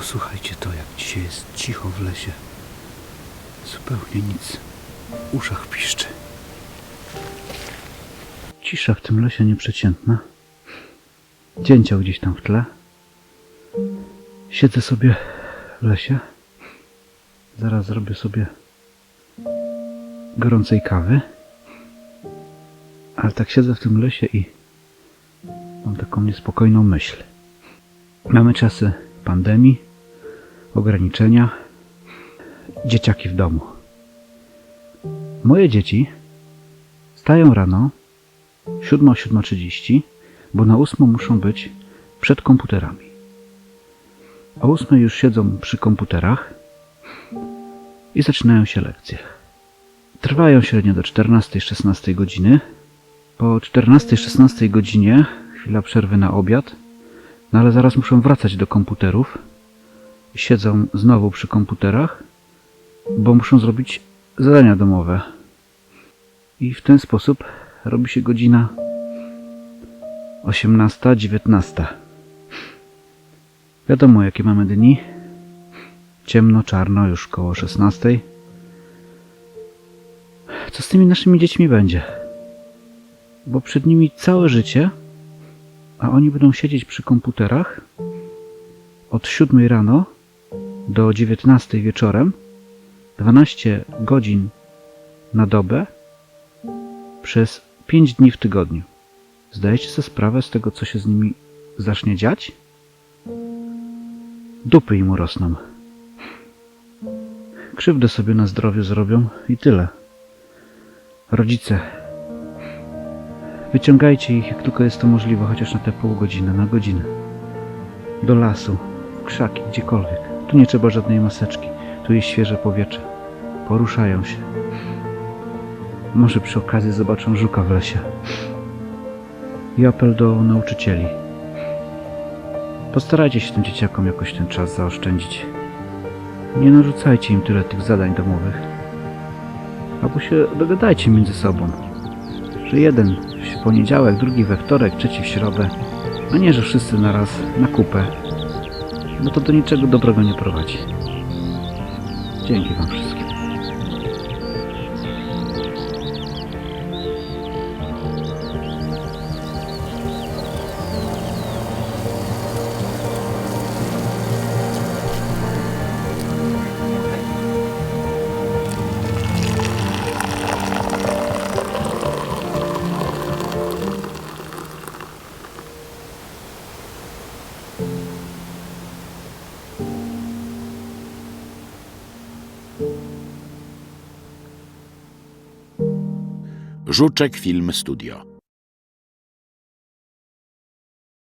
Posłuchajcie to, jak dzisiaj jest cicho w lesie. Zupełnie nic. W uszach piszczy. Cisza w tym lesie nieprzeciętna. Dzięcioł gdzieś tam w tle. Siedzę sobie w lesie. Zaraz zrobię sobie gorącej kawy. Ale tak siedzę w tym lesie i mam taką niespokojną myśl. Mamy czasy pandemii, ograniczenia, dzieciaki w domu. Moje dzieci stają rano 7-7.30, bo na 8 muszą być przed komputerami. O 8 już siedzą przy komputerach i zaczynają się lekcje. Trwają średnio do 14-16 godziny. Po 14-16 godzinie chwila przerwy na obiad, no ale zaraz muszą wracać do komputerów. Siedzą znowu przy komputerach, bo muszą zrobić zadania domowe. I w ten sposób robi się godzina 18-19. Wiadomo, jakie mamy dni. Ciemno, czarno, już koło 16. Co z tymi naszymi dziećmi będzie? Bo przed nimi całe życie, a oni będą siedzieć przy komputerach od 7 rano do 19 wieczorem, 12 godzin na dobę przez 5 dni w tygodniu. Zdajecie sobie sprawę z tego, co się z nimi zacznie dziać? Dupy im urosną. Krzywdę sobie na zdrowiu zrobią i tyle. Rodzice, wyciągajcie ich, jak tylko jest to możliwe, chociaż na te pół godziny, na godzinę. Do lasu, w krzaki, gdziekolwiek. Tu nie trzeba żadnej maseczki. Tu jest świeże powietrze. Poruszają się. Może przy okazji zobaczą żuka w lesie. I apel do nauczycieli. Postarajcie się tym dzieciakom jakoś ten czas zaoszczędzić. Nie narzucajcie im tyle tych zadań domowych. Albo się dogadajcie między sobą, że jeden w poniedziałek, drugi we wtorek, trzeci w środę, a nie, że wszyscy naraz na kupę, bo to do niczego dobrego nie prowadzi. Dzięki Wam wszystkim. Żuczek Film Studio.